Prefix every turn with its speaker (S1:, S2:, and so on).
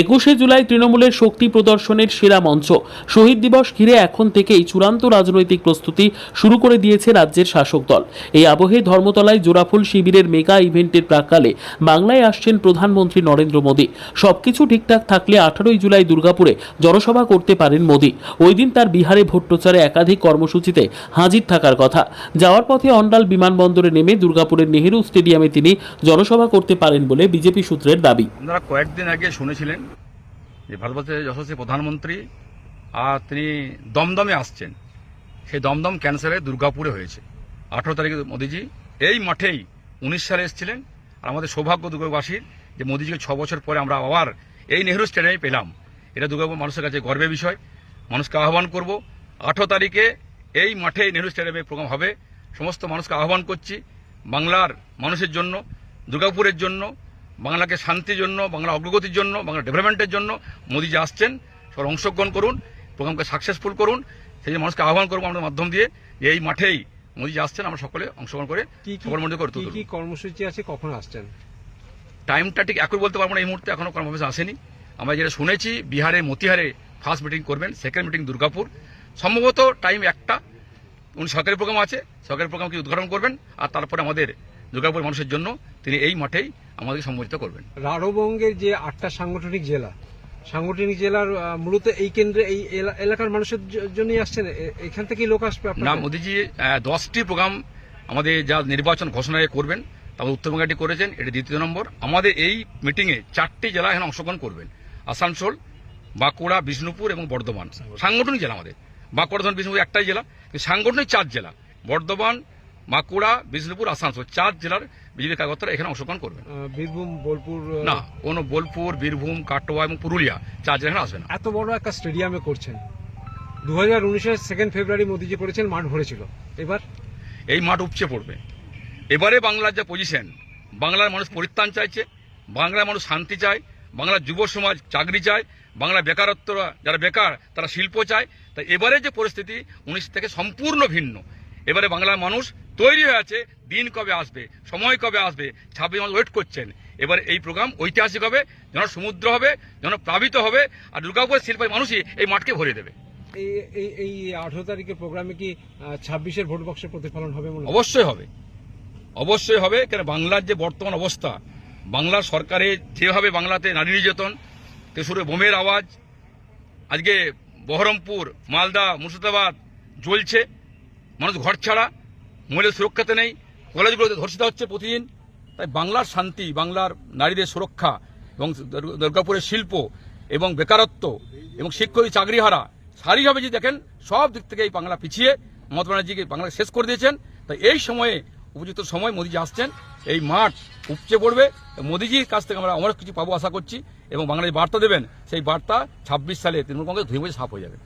S1: একুশে জুলাই তৃণমূলের শক্তি প্রদর্শনের সেরা মঞ্চ। শহীদ দিবস ঘিরে এখন থেকেই চূড়ান্ত রাজনৈতিক প্রস্তুতি শুরু করে দিয়েছে রাজ্যের শাসক দল। এই আবহে ধর্মতলায় জোড়াফুল শিবিরের মেগা ইভেন্টের প্রাককালে বাংলায় আসছেন প্রধানমন্ত্রী নরেন্দ্র মোদী। সবকিছু ঠিকঠাক থাকলে আঠারোই জুলাই দুর্গাপুরে জনসভা করতে পারেন মোদী। ওই দিন তার বিহারে ভট্টোচারে একাধিক কর্মসূচিতে হাজির থাকার কথা। যাওয়ার পথে অন্ডাল বিমানবন্দরে নেমে দুর্গাপুরের নেহেরু স্টেডিয়ামে তিনি জনসভা করতে পারেন বলে বিজেপি সূত্রের দাবি।
S2: আপনারা কয়েকদিন আগে শুনেছিলেন যে ভারতবর্ষের যশস্বী প্রধানমন্ত্রী আর তিনি দমদমে আসছেন। সেই দমদম ক্যান্সারে দুর্গাপুরে হয়েছে। আঠারো তারিখে মোদিজি এই মাঠেই উনিশ সালে এসেছিলেন। আর আমাদের সৌভাগ্য দুর্গাবাসীর যে মোদিজিকে ছ বছর পরে আমরা আবার এই নেহরু স্টেডিয়ামে পেলাম। এটা দুর্গাপুর মানুষের কাছে গর্বের বিষয়। মানুষকে আহ্বান করব, আঠারো তারিখে এই মাঠে নেহরু স্টেডিয়ামে প্রোগ্রাম হবে। সমস্ত মানুষকে আহ্বান করছি বাংলার মানুষের জন্য, দুর্গাপুরের জন্য বাংলাকে শান্তির জন্য বাংলা অগ্রগতির জন্য বাংলা ডেভেলপমেন্টের জন্য মোদী যে আসছেন। সবাই অংশগ্রহণ করুন প্রোগ্রামকে সাকসেসফুল করুন। সেই জন্য মানুষকে আহ্বান করব আমাদের মাধ্যম দিয়ে যে এই মাঠেই মোদী যে আসছেন আমরা সকলে অংশগ্রহণ করে সবার মধ্যে করে
S3: কি কর্মসূচি আছে কখন আসছেন?
S2: টাইমটা ঠিক একই বলতে পারব না এই মুহূর্তে এখনও কনফার্মেশন আসেনি। আমরা যেটা শুনেছি বিহারে মতিহারে ফার্স্ট মিটিং করবেন সেকেন্ড মিটিং দুর্গাপুর। সম্ভবত টাইম একটা। উনি সরকারি প্রোগ্রাম আছে সরকারি প্রোগ্রামকে উদ্ঘাটন করবেন আর তারপরে আমাদের দুর্গাপুর মানুষের জন্য তিনি এই মাঠেই আমাদেরকে সম্বোধিত করবেন।
S3: রাঢ়বঙ্গের যে আটটা সাংগঠনিক জেলা সাংগঠনিক জেলার মূলত এই কেন্দ্রে এই এলা- এলাকার মানুষের জন্যই আসছেন। এখান থেকেই লোক আসবে?
S2: না মোদিজি দশটি প্রোগ্রাম আমাদের যা নির্বাচন ঘোষণা করবেন তারপর উত্তরবঙ্গে একটি করেছেন এটি দ্বিতীয় নম্বর। আমাদের এই মিটিংয়ে চারটি জেলা এখানে অংশগ্রহণ করবেন আসানসোল বাঁকুড়া বিষ্ণুপুর এবং বর্ধমান। সাংগঠনিক জেলা আমাদের। বাঁকুড়া ধরুন বিষ্ণুপুর একটাই জেলা সাংগঠনিক চার জেলা বর্ধমান বাঁকুড়া বিষ্ণুপুর আসানসোল চার জেলার বিজেপি কাগজরা এখানে অংশগ্রহণ করবেন।
S3: বীরভূম বোলপুর
S2: না কোনো বোলপুর বীরভূম কাটোয়া এবং পুরুলিয়া চার জেলা এখানে আসবে না।
S3: এত বড় একটা স্টেডিয়ামে করছেন। দু হাজার উনিশের সেকেন্ড ফেব্রুয়ারি মোদিজি করেছেন মাঠ ভরেছিল। এবার?
S2: এই মাঠ উপচে পড়বে। এবারে বাংলার যা পজিশন বাংলার মানুষ পরিত্রাণ চাইছে বাংলার মানুষ শান্তি চায় বাংলার যুব সমাজ চাকরি চায় বাংলা বেকারত্ব যারা বেকার তারা শিল্প চায়। তাই এবারে যে পরিস্থিতি উনিশ থেকে সম্পূর্ণ ভিন্ন। এবারে বাংলার মানুষ তৈরি হয়ে আছে দিন কবে আসবে সময় কবে আসবে ছাব্বিশ মাস ওয়েট করছেন। এবার এই প্রোগ্রাম ঐতিহাসিক হবে যেন সমুদ্র হবে যেন প্লাবিত হবে আর দুর্গাপুরের শিল্পের মানুষই এই মাঠকে ভরে দেবে।
S3: এই এই এই আঠারো তারিখের প্রোগ্রামে কি ছাব্বিশের ভোট বক্সের প্রতিফলন হবে
S2: অবশ্যই হবে। অবশ্যই হবে কেন বাংলার যে বর্তমান অবস্থা বাংলার সরকারের যেভাবে বাংলাতে নারী নির্যাতন তেসুরে বোমের আওয়াজ আজকে বহরমপুর মালদা মুর্শিদাবাদ জ্বলছে মানুষ ঘর ছাড়া মহিলাদের সুরক্ষাতে নেই, কলেজগুলোতে ধর্ষিত হচ্ছে প্রতিদিন। তাই বাংলার শান্তি, বাংলার নারীদের সুরক্ষা এবং দুর্গাপুরের শিল্প এবং বেকারত্ব এবং শিক্ষক চাকরি হারা সারিভাবে যদি দেখেন, সব দিক থেকে এই বাংলা পিছিয়ে, মমতা ব্যানার্জিকে বাংলা শেষ করে দিয়েছেন। তাই এই সময়ে, উপযুক্ত সময় মোদিজি আসছেন, এই মাঠ উপচে পড়বে। মোদিজির কাছ থেকে আমরা অনেক কিছু পাবো আশা করছি এবং বাংলায় বার্তা দেবেন, সেই বার্তা ছাব্বিশ সালে তৃণমূল কংগ্রেস ধুয়ে সাফ হয়ে যাবে।